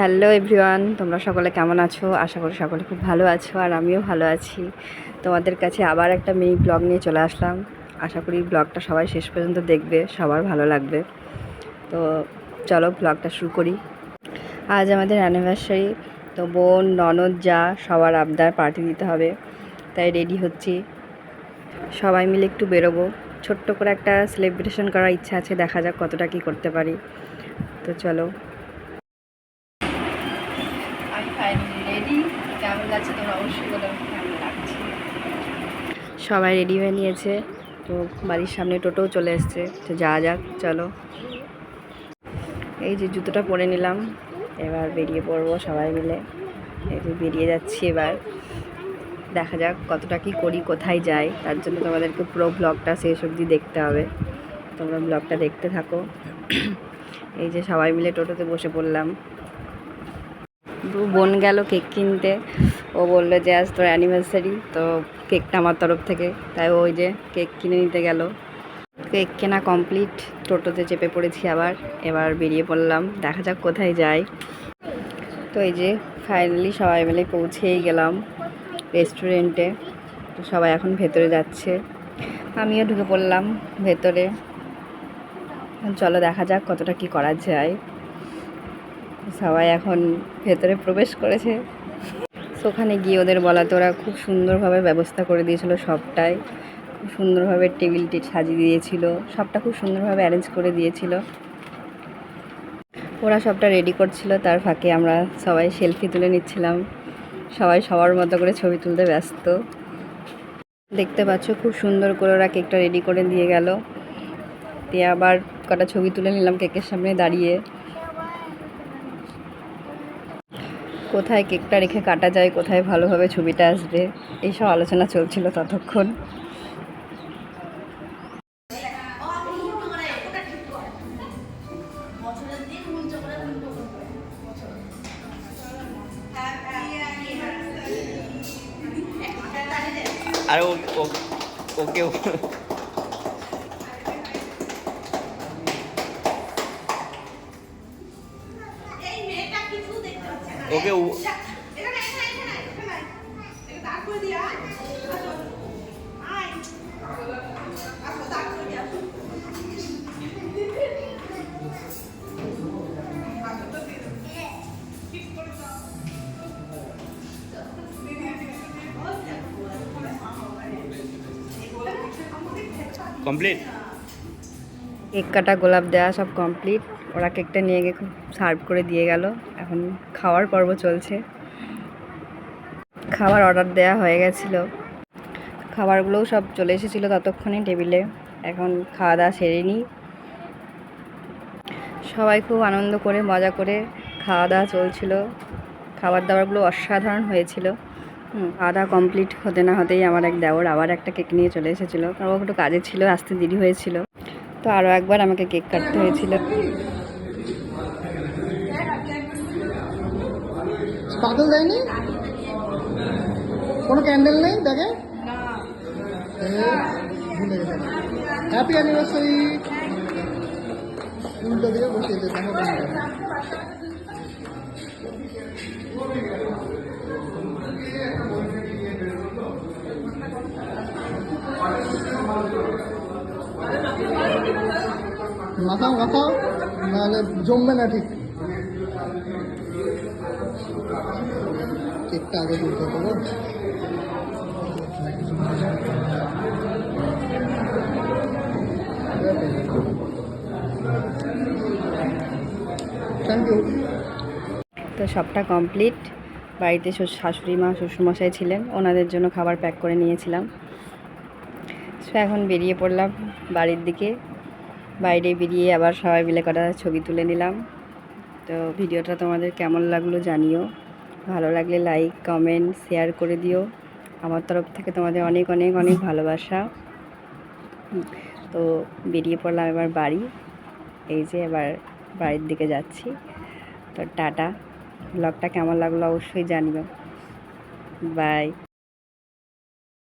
Hello everyone, তোমরা সকলে কেমন আছো? আশা করি সকলে খুব ভালো আছো আর আমিও ভালো আছি। তোমাদের কাছে আবার একটা মিনি ব্লগ নিয়ে চলে আসলাম। আশা করি ব্লগটা সবাই শেষ পর্যন্ত দেখবে, সবার ভালো লাগবে। তো চলো ব্লগটা শুরু করি। আজ আমাদের অ্যানিভার্সারি তো বোন, ননদ যা, সবার আবদার পার্টি দিতে হবে। তাই রেডি হচ্ছি। সবাই মিলে একটু বেরোবো। ছোট্ট করে একটা সেলিব্রেশন করার ইচ্ছা আছে, দেখা যাক কতটা কী করতে পারি। তো চলো আমি ফাইনালি রেডি কেমন লাগছে তোমরা অবশ্যই বলো কেমন লাগছে সবাই রেডি হয়ে নিয়েছে। তো বাড়ির সামনে টোটোও চলে এসছে। তো যাওয়া যাক, চলো। এই যে জুতোটা পরে নিলাম। এবার বেরিয়ে পড়ব সবাই মিলে। এই বেরিয়ে যাচ্ছি এবার। দেখা যাক কতটা কি করি, কোথায় যাই। তার জন্য তোমাদেরকে পুরো ব্লগটা শেষ অবধি দেখতে হবে। তোমরা ব্লগটা দেখতে থাকো। এই যে সবাই মিলে টোটোতে বসে পড়লাম। বোন গেল কেক কিনতে। ও বলল যে আজ তোর অ্যানিভার্সারি তো কেকটা আমার তরফ থেকে। তাই ওই যে কেক কিনে নিতে গেল। কেক কেনা কমপ্লিট টোটোতে চেপে পড়েছি আবার। এবার বেরিয়ে পড়লাম, দেখা যাক কোথায় যাই। তো এই যে ফাইনালি সবাই মিলে পৌঁছেই গেলাম রেস্টুরেন্টে তো সবাই এখন ভেতরে যাচ্ছে। আমিও ঢুকে পড়লাম ভেতরে। চলো দেখা যাক কতটা কি করা যায়। সবাই এখন ভেতরে প্রবেশ করেছে। ওখানে গিয়ে ওদের বলাতে ওরা খুব সুন্দরভাবে ব্যবস্থা করে দিয়েছিল সবটাই। খুব সুন্দরভাবে টেবিলটি সাজিয়ে দিয়েছিল। সবটা খুব সুন্দরভাবে অ্যারেঞ্জ করে দিয়েছিল। ওরা সবটা রেডি করছিল, তার ফাঁকে আমরা সবাই সেলফি তুলে নিচ্ছিলাম। সবাই সবার মতো করে ছবি তুলতে ব্যস্ত। দেখতে পাচ্ছ, খুব সুন্দর করে ওরা কেকটা রেডি করে দিয়ে গেল। দিয়ে আবার কটা ছবি তুলে নিলাম কেকের সামনে দাঁড়িয়ে। কোথায় কেকটা রেখে কাটা যায়, কোথায় ভালোভাবে ছবিটা আসবে, এইসব আলোচনা চলছিল ততক্ষণ। আরে ওকে ওকে ও- কমপ্লিট কেক কাটা গোলাপ দেওয়া সব কমপ্লিট ওরা কেকটা নিয়ে গিয়ে খুব সার্ভ করে দিয়ে গেল এখন খাওয়ার পর্ব চলছে। খাবার অর্ডার দেওয়া হয়ে গেছিল। খাবারগুলোও সব চলে এসেছিল ততক্ষণে টেবিলে। এখন খাওয়া দাওয়া সেরে নিই সবাই খুব আনন্দ করে, মজা করে খাওয়া দাওয়া চলছিল। খাবার দাবারগুলো অসাধারণ হয়েছিল। খাওয়া দাওয়া কমপ্লিট হতে না হতেই আমার এক দেওর আবার একটা কেক নিয়ে চলে এসেছিল। কারণ একটু কাজে ছিল, আসতে দেরি হয়েছিল। তো আরও একবার আমাকে কেক কাটতে হয়েছিল। বাদল দেয়নি? কোনো ক্যান্ডেল নেই দেখে ভুলে গেছে। হ্যাপি অ্যানিভার্সারি উল্টো দিকে দিতে হবে মাথাও মাথাও নাহলে জমবে না ঠিক। কেকটা আগে তুলতে ইউ তো সবটা কমপ্লিট। বাড়িতে শাশুড়ি মা, শ্বশুরমশাই ছিলেন। ওনাদের জন্য খাবার প্যাক করে নিয়েছিলাম। সো এখন বেরিয়ে পড়লাম বাড়ির দিকে। বাইরে বেরিয়ে আবার সবাই মিলে কটা ছবি তুলে নিলাম। তো ভিডিওটা তোমাদের কেমন লাগল জানিও। ভালো লাগলে লাইক কমেন্ট শেয়ার করে দিও। আমার তরফ থেকে তোমাদের অনেক অনেক অনেক ভালোবাসা। তো বেরিয়ে পড়লাম এবার বাড়ি। এই যে এবার বাড়ির দিকে যাচ্ছি। তো টাটা। ব্লগটা কেমন লাগল অবশ্যই জানিও। বাই